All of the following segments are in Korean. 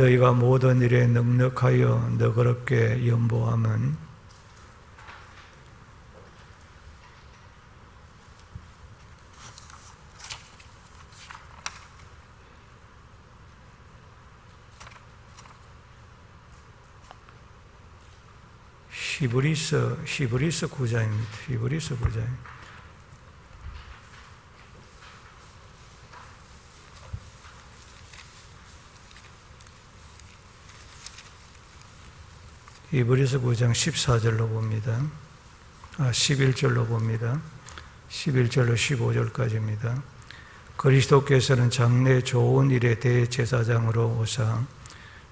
너희가 모든 일에 넉넉하여 너그럽게 연보함은 히브리서 히브리서 9장입니다. 히브리서 9장. 히브리서 9장 14절로 봅니다. 아, 11절로 봅니다. 11절로 15절까지입니다. 그리스도께서는 장래 좋은 일에 대제사장으로 오사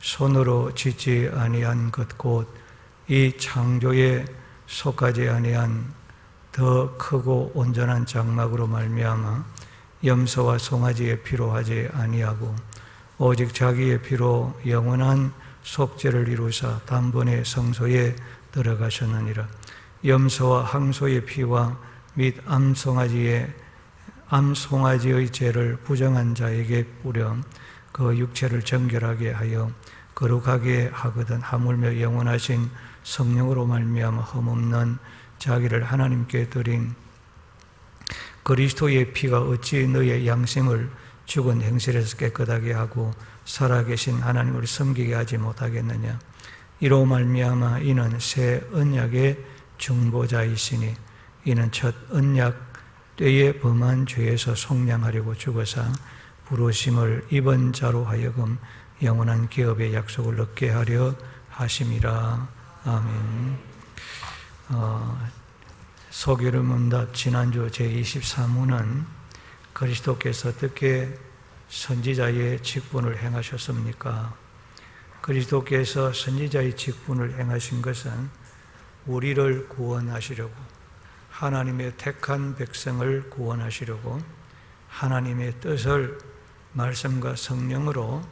손으로 짓지 아니한 것 곧 이 창조에 속하지 아니한 더 크고 온전한 장막으로 말미암아 염소와 송아지의 피로 하지 아니하고 오직 자기의 피로 영원한 속죄를 이루사 단번에 성소에 들어가셨느니라. 염소와 항소의 피와 및 암송아지의 암송아지의 죄를 부정한 자에게 뿌려 그 육체를 정결하게 하여 거룩하게 하거든 하물며 영원하신 성령으로 말미암아 흠없는 자기를 하나님께 드린 그리스도의 피가 어찌 너의 양심을 죽은 행실에서 깨끗하게 하고 살아계신 하나님을 섬기게 하지 못하겠느냐 이로 말미암아 이는 새 언약의 중보자이시니 이는 첫 언약 때에 범한 죄에서 속량하려고 죽어서 부르심을 입은 자로 하여금 영원한 기업의 약속을 얻게 하려 하심이라 아멘. 어, 소개를 문답 지난주 제23호는 그리스도께서 어떻게 선지자의 직분을 행하셨습니까? 그리스도께서 선지자의 직분을 행하신 것은 우리를 구원하시려고 하나님의 택한 백성을 구원하시려고 하나님의 뜻을 말씀과 성령으로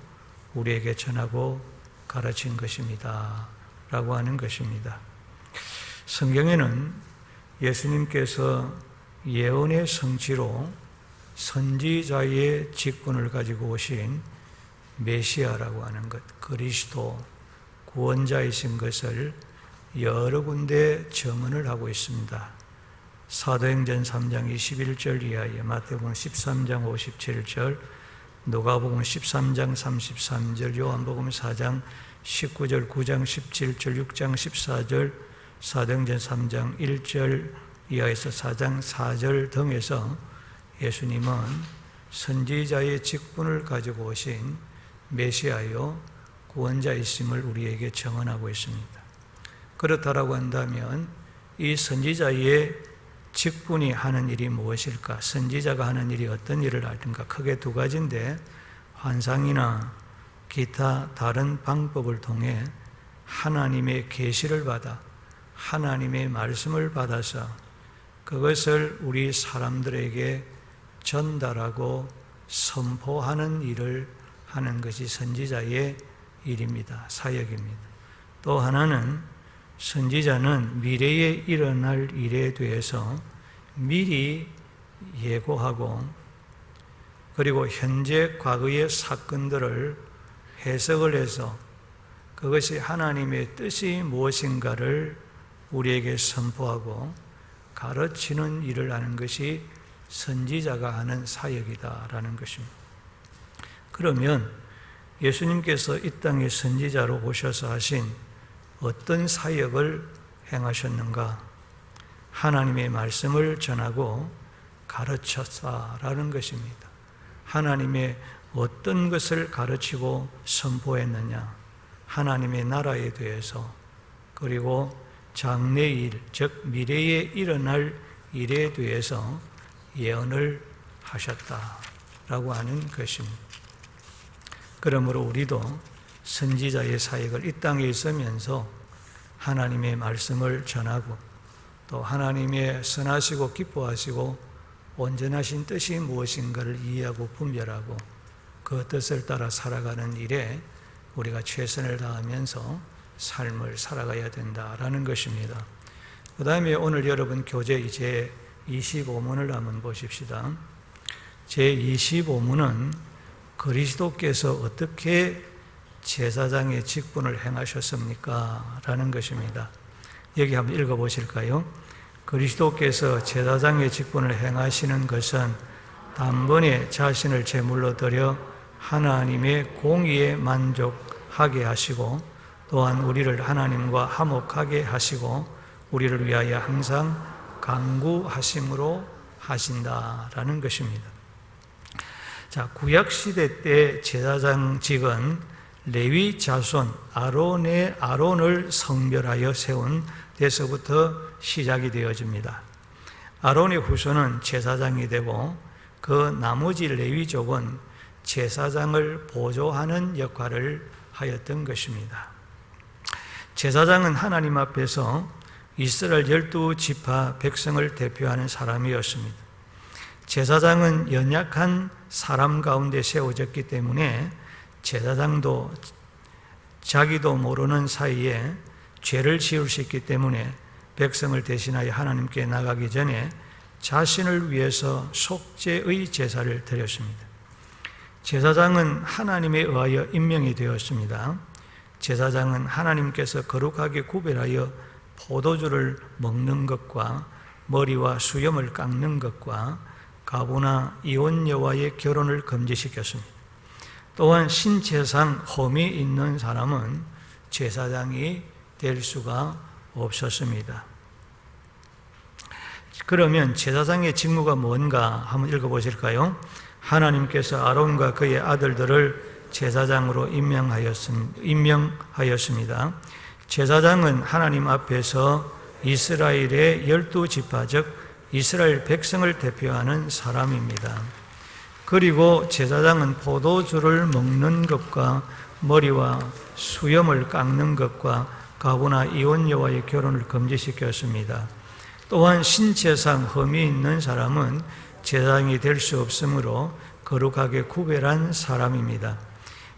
우리에게 전하고 가르친 것입니다. 라고 하는 것입니다. 성경에는 예수님께서 예언의 성취로 선지자의 직분을 가지고 오신 메시아라고 하는 것, 그리스도 구원자이신 것을 여러 군데 증언을 하고 있습니다. 사도행전 3장 21절 이하에 마태복음 13장 57절 누가복음 13장 33절 요한복음 4장 19절 9장 17절 6장 14절 사도행전 3장 1절 이하에서 4장 4절 등에서 예수님은 선지자의 직분을 가지고 오신 메시아요 구원자이심을 우리에게 정언하고 있습니다. 그렇다라고 한다면 이 선지자의 직분이 하는 일이 무엇일까? 선지자가 하는 일이 어떤 일을 할텐가? 크게 두 가지인데 환상이나 기타 다른 방법을 통해 하나님의 계시를 받아 하나님의 말씀을 받아서 그것을 우리 사람들에게 전달하고 선포하는 일을 하는 것이 선지자의 일입니다. 사역입니다. 또 하나는 선지자는 미래에 일어날 일에 대해서 미리 예고하고 그리고 현재 과거의 사건들을 해석을 해서 그것이 하나님의 뜻이 무엇인가를 우리에게 선포하고 가르치는 일을 하는 것이 선지자가 하는 사역이다라는 것입니다. 그러면 예수님께서 이 땅에 선지자로 오셔서 하신 어떤 사역을 행하셨는가? 하나님의 말씀을 전하고 가르쳤다라는 것입니다. 하나님의 어떤 것을 가르치고 선포했느냐? 하나님의 나라에 대해서 그리고 장래일, 즉 미래에 일어날 일에 대해서 예언을 하셨다라고 하는 것입니다. 그러므로 우리도 선지자의 사역을 이 땅에 있으면서 하나님의 말씀을 전하고 또 하나님의 선하시고 기뻐하시고 온전하신 뜻이 무엇인가를 이해하고 분별하고 그 뜻을 따라 살아가는 일에 우리가 최선을 다하면서 삶을 살아가야 된다라는 것입니다. 그 다음에 오늘 여러분 교재 이제 25문을 한번 보십시다. 제 25문은 그리스도께서 어떻게 제사장의 직분을 행하셨습니까? 라는 것입니다. 여기 한번 읽어 보실까요? 그리스도께서 제사장의 직분을 행하시는 것은 단번에 자신을 제물로 드려 하나님의 공의에 만족하게 하시고 또한 우리를 하나님과 화목하게 하시고 우리를 위하여 항상 강구하심으로 하신다라는 것입니다. 자, 구약 시대 때 제사장직은 레위 자손 아론의 아론을 성별하여 세운 데서부터 시작이 되어집니다. 아론의 후손은 제사장이 되고 그 나머지 레위족은 제사장을 보조하는 역할을 하였던 것입니다. 제사장은 하나님 앞에서 이스라엘 열두 지파 백성을 대표하는 사람이었습니다. 제사장은 연약한 사람 가운데 세워졌기 때문에 제사장도 자기도 모르는 사이에 죄를 지을 수 있기 때문에 백성을 대신하여 하나님께 나가기 전에 자신을 위해서 속죄의 제사를 드렸습니다. 제사장은 하나님에 의하여 임명이 되었습니다. 제사장은 하나님께서 거룩하게 구별하여 포도주를 먹는 것과 머리와 수염을 깎는 것과 가부나 이혼녀와의 결혼을 금지시켰습니다. 또한 신체상 험이 있는 사람은 제사장이 될 수가 없었습니다. 그러면 제사장의 직무가 뭔가 한번 읽어보실까요? 하나님께서 아론과 그의 아들들을 제사장으로 임명하였습니다. 제사장은 하나님 앞에서 이스라엘의 열두 지파 즉 이스라엘 백성을 대표하는 사람입니다. 그리고 제사장은 포도주를 먹는 것과 머리와 수염을 깎는 것과 가부나 이혼녀와의 결혼을 금지시켰습니다. 또한 신체상 흠이 있는 사람은 제사장이 될 수 없으므로 거룩하게 구별한 사람입니다.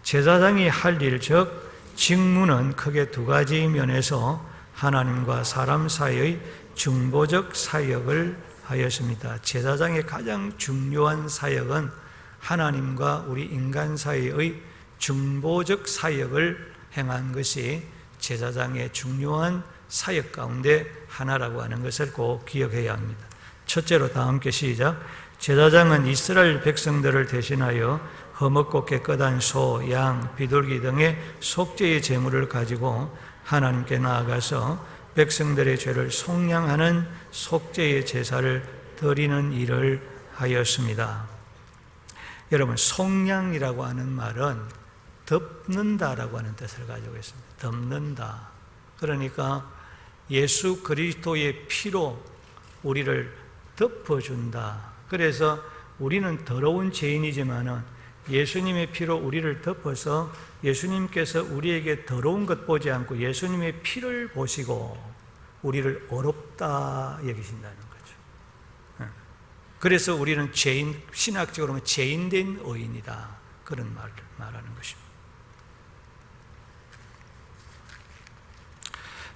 제사장이 할 일, 즉 직무는 크게 두 가지 면에서 하나님과 사람 사이의 중보적 사역을 하였습니다. 제사장의 가장 중요한 사역은 하나님과 우리 인간 사이의 중보적 사역을 행한 것이 제사장의 중요한 사역 가운데 하나라고 하는 것을 꼭 기억해야 합니다. 첫째로 다 함께 시작. 제사장은 이스라엘 백성들을 대신하여 허먹고 깨끗한 소, 양, 비둘기 등의 속죄의 제물을 가지고 하나님께 나아가서 백성들의 죄를 속량하는 속죄의 제사를 드리는 일을 하였습니다. 여러분, 속량이라고 하는 말은 덮는다라고 하는 뜻을 가지고 있습니다. 덮는다. 그러니까 예수 그리스도의 피로 우리를 덮어준다. 그래서 우리는 더러운 죄인이지만은 예수님의 피로 우리를 덮어서 예수님께서 우리에게 더러운 것 보지 않고 예수님의 피를 보시고 우리를 어렵다 여기신다는 거죠. 예. 그래서 우리는 죄인, 신학적으로는 죄인된 의인이다. 그런 말을 말하는 것입니다.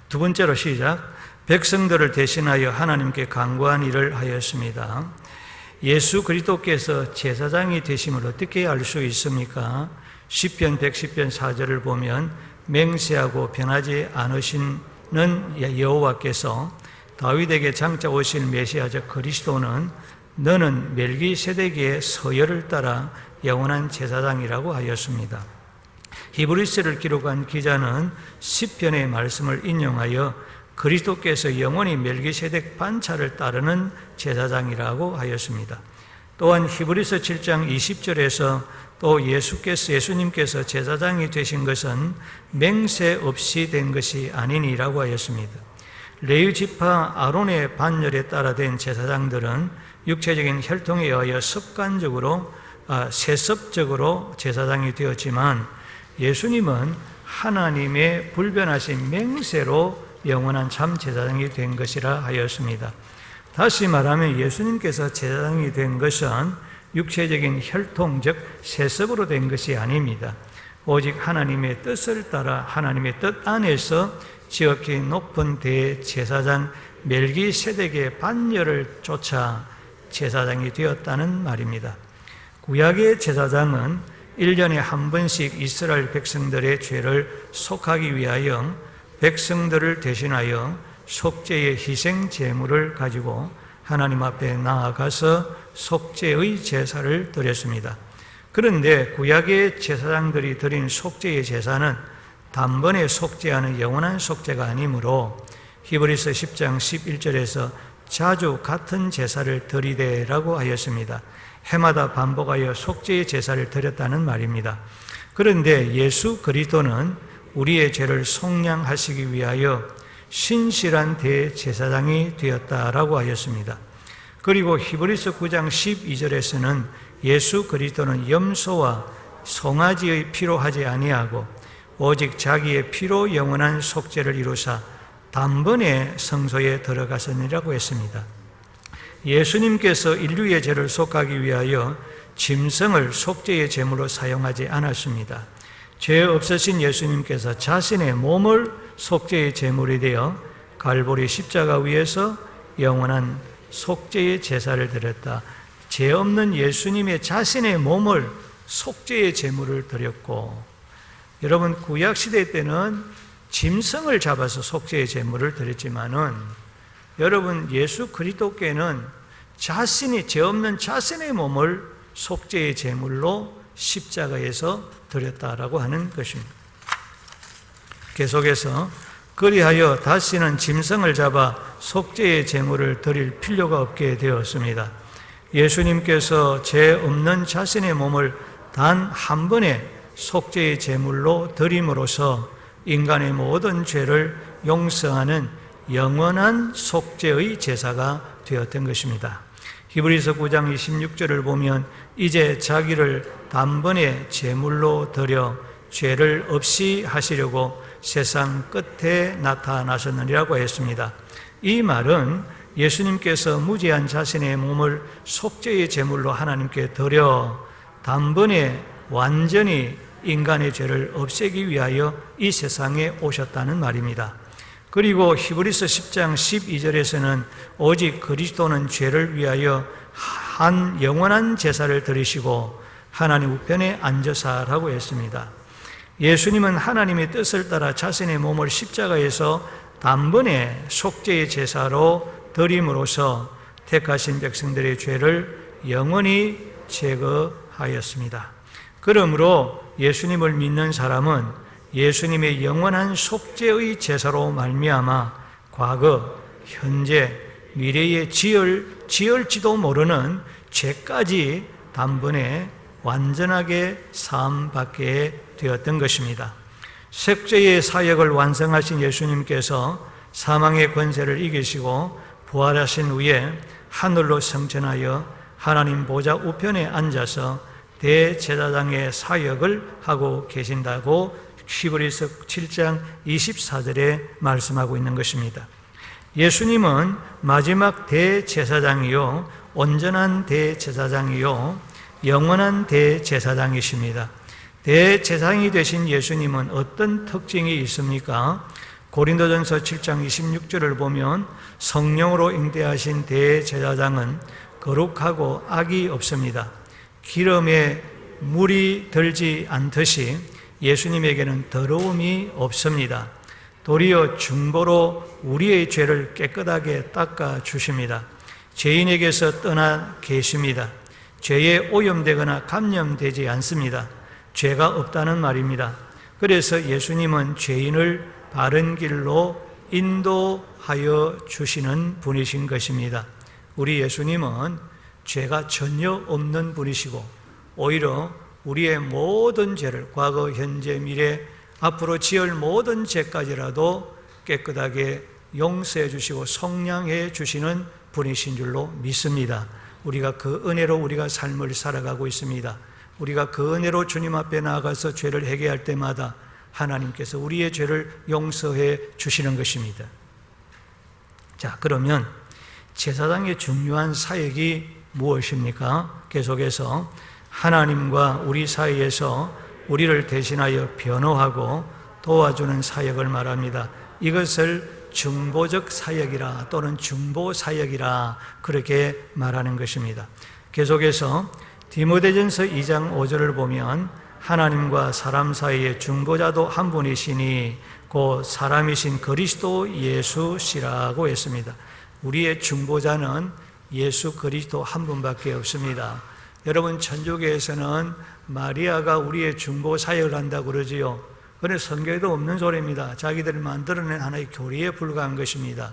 두 번째로 시작. 백성들을 대신하여 하나님께 강구한 일을 하였습니다. 예수 그리스도께서 제사장이 되심을 어떻게 알 수 있습니까? 10편 110편 4절을 보면 맹세하고 변하지 않으시는 여호와께서 다윗에게 장차 오실 메시아적 그리스도는 너는 멜기세덱의 서열을 따라 영원한 제사장이라고 하였습니다. 히브리스를 기록한 기자는 10편의 말씀을 인용하여 그리스도께서 영원히 멜기세덱 반차를 따르는 제사장이라고 하였습니다. 또한 히브리서 7장 20절에서 또 예수께서 예수님께서 제사장이 되신 것은 맹세 없이 된 것이 아니니라고 하였습니다. 레위 지파 아론의 반열에 따라 된 제사장들은 육체적인 혈통에 의하여 습관적으로 아, 세습적으로 제사장이 되었지만 예수님은 하나님의 불변하신 맹세로 영원한 참 제사장이 된 것이라 하였습니다. 다시 말하면 예수님께서 제사장이 된 것은 육체적인 혈통, 즉 세습으로 된 것이 아닙니다. 오직 하나님의 뜻을 따라 하나님의 뜻 안에서 지극히 높은 대제사장 멜기세덱의 반열을 쫓아 제사장이 되었다는 말입니다. 구약의 제사장은 1년에 한 번씩 이스라엘 백성들의 죄를 속하기 위하여 백성들을 대신하여 속죄의 희생 제물을 가지고 하나님 앞에 나아가서 속죄의 제사를 드렸습니다. 그런데 구약의 제사장들이 드린 속죄의 제사는 단번에 속죄하는 영원한 속죄가 아니므로 히브리서 10장 11절에서 자주 같은 제사를 드리되라고 하였습니다. 해마다 반복하여 속죄의 제사를 드렸다는 말입니다. 그런데 예수 그리스도는 우리의 죄를 속량하시기 위하여 신실한 대제사장이 되었다라고 하였습니다. 그리고 히브리서 9장 12절에서는 예수 그리스도는 염소와 송아지의 피로 하지 아니하고 오직 자기의 피로 영원한 속죄를 이루사 단번에 성소에 들어가셨느라고 했습니다. 예수님께서 인류의 죄를 속하기 위하여 짐승을 속죄의 제물로 사용하지 않았습니다. 죄 없으신 예수님께서 자신의 몸을 속죄의 제물이 되어 갈보리 십자가 위에서 영원한 속죄의 제사를 드렸다. 죄 없는 예수님의 자신의 몸을 속죄의 제물을 드렸고 여러분 구약 시대 때는 짐승을 잡아서 속죄의 제물을 드렸지만은 여러분 예수 그리스도께는 자신이 죄 없는 자신의 몸을 속죄의 제물로 십자가에서 드렸다라고 하는 것입니다. 계속해서 그리하여 다시는 짐승을 잡아 속죄의 제물을 드릴 필요가 없게 되었습니다. 예수님께서 죄 없는 자신의 몸을 단 한 번에 속죄의 제물로 드림으로써 인간의 모든 죄를 용서하는 영원한 속죄의 제사가 되었던 것입니다. 히브리서 9장 26절을 보면 이제 자기를 단번에 제물로 드려 죄를 없이 하시려고 세상 끝에 나타나셨느니라고 했습니다. 이 말은 예수님께서 무지한 자신의 몸을 속죄의 제물로 하나님께 드려 단번에 완전히 인간의 죄를 없애기 위하여 이 세상에 오셨다는 말입니다. 그리고 히브리서 10장 12절에서는 오직 그리스도는 죄를 위하여 한 영원한 제사를 드리시고 하나님 우편에 앉으사라고 했습니다. 예수님은 하나님의 뜻을 따라 자신의 몸을 십자가에서 단번에 속죄의 제사로 드림으로써 택하신 백성들의 죄를 영원히 제거하였습니다. 그러므로 예수님을 믿는 사람은 예수님의 영원한 속죄의 제사로 말미암아 과거, 현재, 미래에 지을 지을지도 모르는 죄까지 단번에 완전하게 사함 받게 되었던 것입니다. 색죄의 사역을 완성하신 예수님께서 사망의 권세를 이기시고 부활하신 후에 하늘로 성천하여 하나님 보좌 우편에 앉아서 대제사장의 사역을 하고 계신다고 히브리서 7장 24절에 말씀하고 있는 것입니다. 예수님은 마지막 대제사장이요 온전한 대제사장이요 영원한 대제사장이십니다. 대제사장이 되신 예수님은 어떤 특징이 있습니까? 고린도전서 7장 26절을 보면 성령으로 잉대하신 대제사장은 거룩하고 악이 없습니다. 기름에 물이 들지 않듯이 예수님에게는 더러움이 없습니다. 도리어 중보로 우리의 죄를 깨끗하게 닦아 주십니다. 죄인에게서 떠나 계십니다. 죄에 오염되거나 감염되지 않습니다. 죄가 없다는 말입니다. 그래서 예수님은 죄인을 바른 길로 인도하여 주시는 분이신 것입니다. 우리 예수님은 죄가 전혀 없는 분이시고 오히려 우리의 모든 죄를 과거, 현재, 미래, 앞으로 지을 모든 죄까지라도 깨끗하게 용서해 주시고 성량해 주시는 분이신 줄로 믿습니다. 우리가 그 은혜로 우리가 삶을 살아가고 있습니다. 우리가 그 은혜로 주님 앞에 나아가서 죄를 회개할 때마다 하나님께서 우리의 죄를 용서해 주시는 것입니다. 자, 그러면 제사장의 중요한 사역이 무엇입니까? 계속해서 하나님과 우리 사이에서 우리를 대신하여 변호하고 도와주는 사역을 말합니다. 이것을 중보적 사역이라 또는 중보 사역이라 그렇게 말하는 것입니다. 계속해서 디모데전서 2장 5절을 보면 하나님과 사람 사이의 중보자도 한 분이시니 곧 사람이신 그리스도 예수시라고 했습니다. 우리의 중보자는 예수 그리스도 한 분밖에 없습니다. 여러분 천주교에서는 마리아가 우리의 중보 사역을 한다고 그러지요. 그런데 성경에도 없는 소리입니다. 자기들이 만들어낸 하나의 교리에 불과한 것입니다.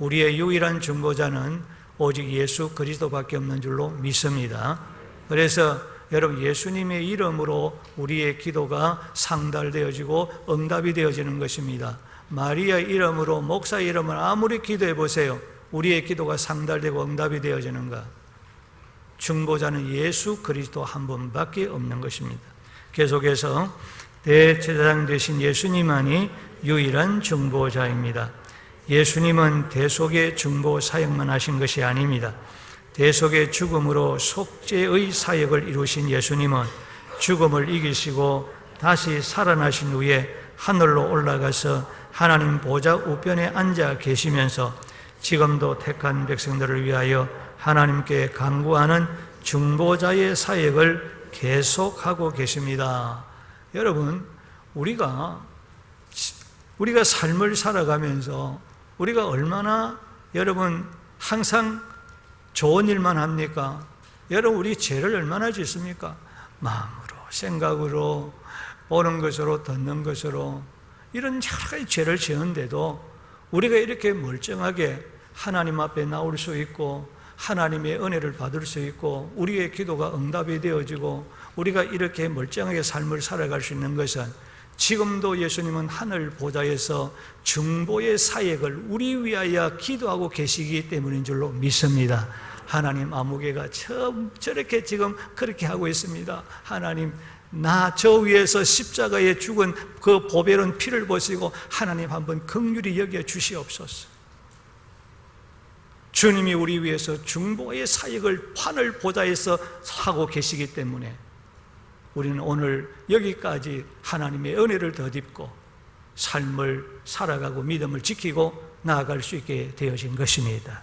우리의 유일한 중보자는 오직 예수 그리스도밖에 없는 줄로 믿습니다. 그래서 여러분 예수님의 이름으로 우리의 기도가 상달되어지고 응답이 되어지는 것입니다. 마리아 이름으로 목사 이름을 아무리 기도해 보세요. 우리의 기도가 상달되고 응답이 되어지는가? 중보자는 예수 그리스도 한 분밖에 없는 것입니다. 계속해서 대제사장 되신 예수님만이 유일한 중보자입니다. 예수님은 대속의 중보 사역만 하신 것이 아닙니다. 대속의 죽음으로 속죄의 사역을 이루신 예수님은 죽음을 이기시고 다시 살아나신 후에 하늘로 올라가서 하나님 보좌 우편에 앉아 계시면서 지금도 택한 백성들을 위하여 하나님께 간구하는 중보자의 사역을 계속하고 계십니다. 여러분, 우리가 우리가 삶을 살아가면서 우리가 얼마나 여러분 항상 좋은 일만 합니까? 여러분 우리 죄를 얼마나 짓습니까? 마음으로, 생각으로, 보는 것으로, 듣는 것으로 이런 여러 가지 죄를 지었는데도 우리가 이렇게 멀쩡하게 하나님 앞에 나올 수 있고 하나님의 은혜를 받을 수 있고 우리의 기도가 응답이 되어지고 우리가 이렇게 멀쩡하게 삶을 살아갈 수 있는 것은 지금도 예수님은 하늘 보좌에서 중보의 사역을 우리 위하여 기도하고 계시기 때문인 줄로 믿습니다. 하나님 아무개가 저렇게 지금 그렇게 하고 있습니다. 하나님 나 저 위에서 십자가에 죽은 그 보배로운 피를 보시고 하나님 한번 긍휼히 여겨 주시옵소서. 주님이 우리 위해서 중보의 사역을 판을 보좌에서 하고 계시기 때문에 우리는 오늘 여기까지 하나님의 은혜를 덧입고 삶을 살아가고 믿음을 지키고 나아갈 수 있게 되어진 것입니다.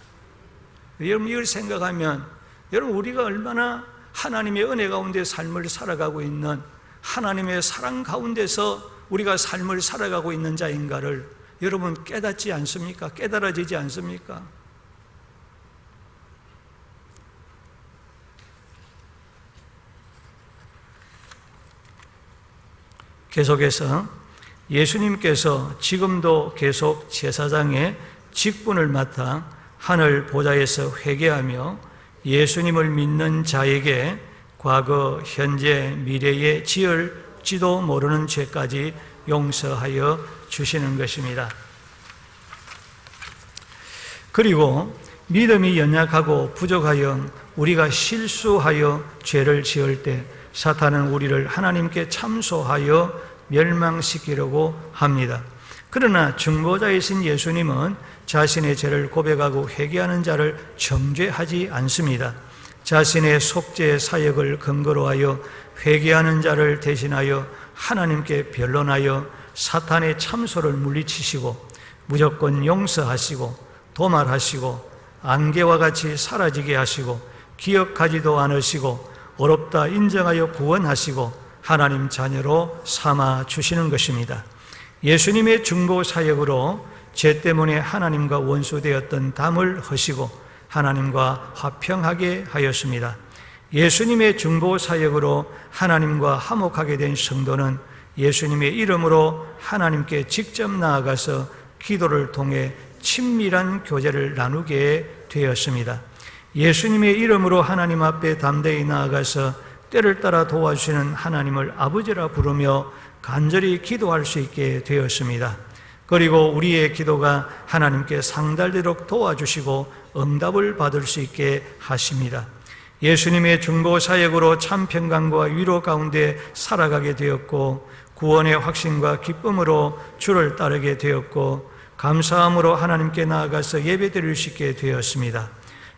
여러분 이걸 생각하면 여러분 우리가 얼마나 하나님의 은혜 가운데 삶을 살아가고 있는 하나님의 사랑 가운데서 우리가 삶을 살아가고 있는 자인가를 여러분 깨닫지 않습니까? 깨달아지지 않습니까? 계속해서 예수님께서 지금도 계속 제사장의 직분을 맡아 하늘 보좌에서 회개하며 예수님을 믿는 자에게 과거, 현재, 미래에 지을지도 모르는 죄까지 용서하여 주시는 것입니다. 그리고 믿음이 연약하고 부족하여 우리가 실수하여 죄를 지을 때 사탄은 우리를 하나님께 참소하여 멸망시키려고 합니다. 그러나 중보자이신 예수님은 자신의 죄를 고백하고 회개하는 자를 정죄하지 않습니다. 자신의 속죄 사역을 근거로 하여 회개하는 자를 대신하여 하나님께 변론하여 사탄의 참소를 물리치시고 무조건 용서하시고 도말하시고 안개와 같이 사라지게 하시고 기억하지도 않으시고 어렵다 인정하여 구원하시고 하나님 자녀로 삼아 주시는 것입니다. 예수님의 중보 사역으로 죄 때문에 하나님과 원수되었던 담을 허시고 하나님과 화평하게 하였습니다. 예수님의 중보 사역으로 하나님과 화목하게 된 성도는 예수님의 이름으로 하나님께 직접 나아가서 기도를 통해 친밀한 교제를 나누게 되었습니다. 예수님의 이름으로 하나님 앞에 담대히 나아가서 때를 따라 도와주시는 하나님을 아버지라 부르며 간절히 기도할 수 있게 되었습니다. 그리고 우리의 기도가 하나님께 상달되도록 도와주시고 응답을 받을 수 있게 하십니다. 예수님의 중보 사역으로 참 평강과 위로 가운데 살아가게 되었고 구원의 확신과 기쁨으로 주를 따르게 되었고 감사함으로 하나님께 나아가서 예배드릴 수 있게 되었습니다.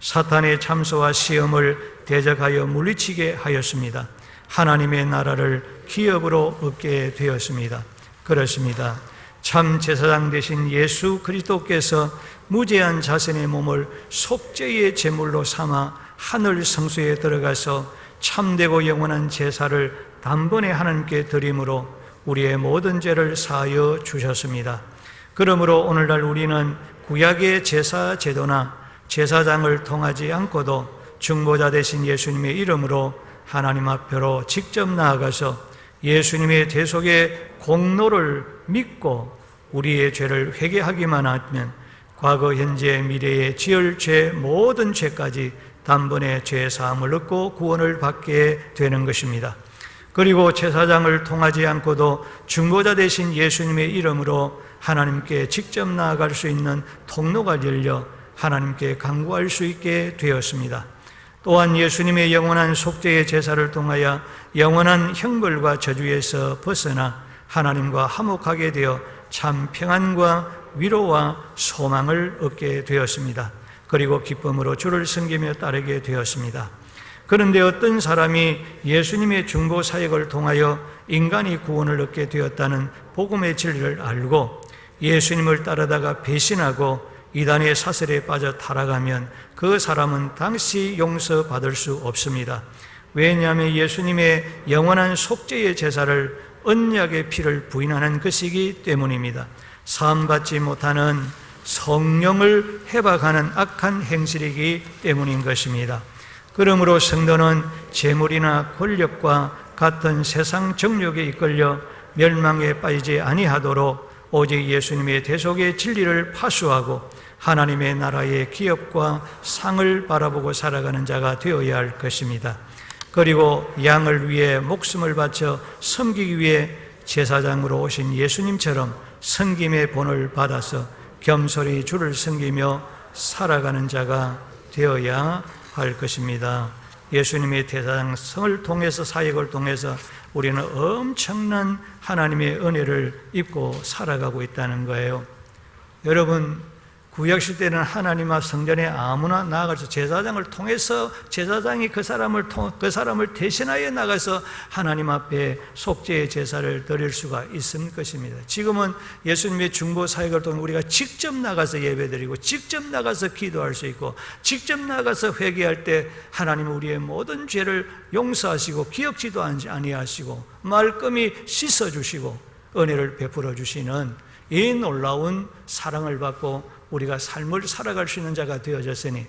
사탄의 참소와 시험을 대적하여 물리치게 하였습니다. 하나님의 나라를 기업으로 얻게 되었습니다. 그렇습니다. 참 제사장 되신 예수 그리스도께서 무죄한 자신의 몸을 속죄의 제물로 삼아 하늘 성소에 들어가서 참되고 영원한 제사를 단번에 하나님께 드림으로 우리의 모든 죄를 사하여 주셨습니다. 그러므로 오늘날 우리는 구약의 제사 제도나 제사장을 통하지 않고도 중보자 되신 예수님의 이름으로 하나님 앞으로 직접 나아가서 예수님의 대속의 공로를 믿고 우리의 죄를 회개하기만 하면 과거, 현재, 미래에 지을 죄 모든 죄까지 단번에 죄 사함을 얻고 구원을 받게 되는 것입니다. 그리고 제사장을 통하지 않고도 중보자 되신 예수님의 이름으로 하나님께 직접 나아갈 수 있는 통로가 열려 하나님께 간구할 수 있게 되었습니다. 또한 예수님의 영원한 속죄의 제사를 통하여 영원한 형벌과 저주에서 벗어나 하나님과 화목하게 되어 참 평안과 위로와 소망을 얻게 되었습니다. 그리고 기쁨으로 주를 섬기며 따르게 되었습니다. 그런데 어떤 사람이 예수님의 중보 사역을 통하여 인간이 구원을 얻게 되었다는 복음의 진리를 알고 예수님을 따르다가 배신하고 이단의 사슬에 빠져 타락하면 그 사람은 당시 용서받을 수 없습니다. 왜냐하면 예수님의 영원한 속죄의 제사를 언약의 피를 부인하는 것이기 때문입니다. 사함받지 못하는 성령을 해박하는 악한 행실이기 때문인 것입니다. 그러므로 성도는 재물이나 권력과 같은 세상 정욕에 이끌려 멸망에 빠지지 아니하도록 오직 예수님의 대속의 진리를 파수하고 하나님의 나라의 기업과 상을 바라보고 살아가는 자가 되어야 할 것입니다. 그리고 양을 위해 목숨을 바쳐 섬기기 위해 제사장으로 오신 예수님처럼 섬김의 본을 받아서 겸손히 주를 섬기며 살아가는 자가 되어야 할 것입니다. 예수님의 대사장성을 통해서 사역을 통해서 우리는 엄청난 하나님의 은혜를 입고 살아가고 있다는 거예요. 여러분 구약시대는 하나님 앞 성전에 아무나 나가서 제사장을 통해서 제사장이 그 사람을 통, 그 사람을 대신하여 나가서 하나님 앞에 속죄의 제사를 드릴 수가 있을 것입니다. 지금은 예수님의 중보 사역을 통해 우리가 직접 나가서 예배드리고 직접 나가서 기도할 수 있고 직접 나가서 회개할 때 하나님 우리의 모든 죄를 용서하시고 기억지도 아니하시고 말끔히 씻어 주시고 은혜를 베풀어 주시는 이 놀라운 사랑을 받고 우리가 삶을 살아갈 수 있는 자가 되어졌으니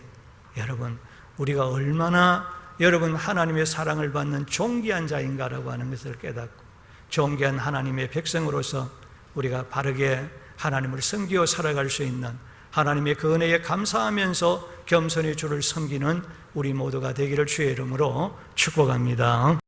여러분 우리가 얼마나 여러분 하나님의 사랑을 받는 존귀한 자인가라고 하는 것을 깨닫고 존귀한 하나님의 백성으로서 우리가 바르게 하나님을 섬기어 살아갈 수 있는 하나님의 그 은혜에 감사하면서 겸손히 주를 섬기는 우리 모두가 되기를 주의 이름으로 축복합니다.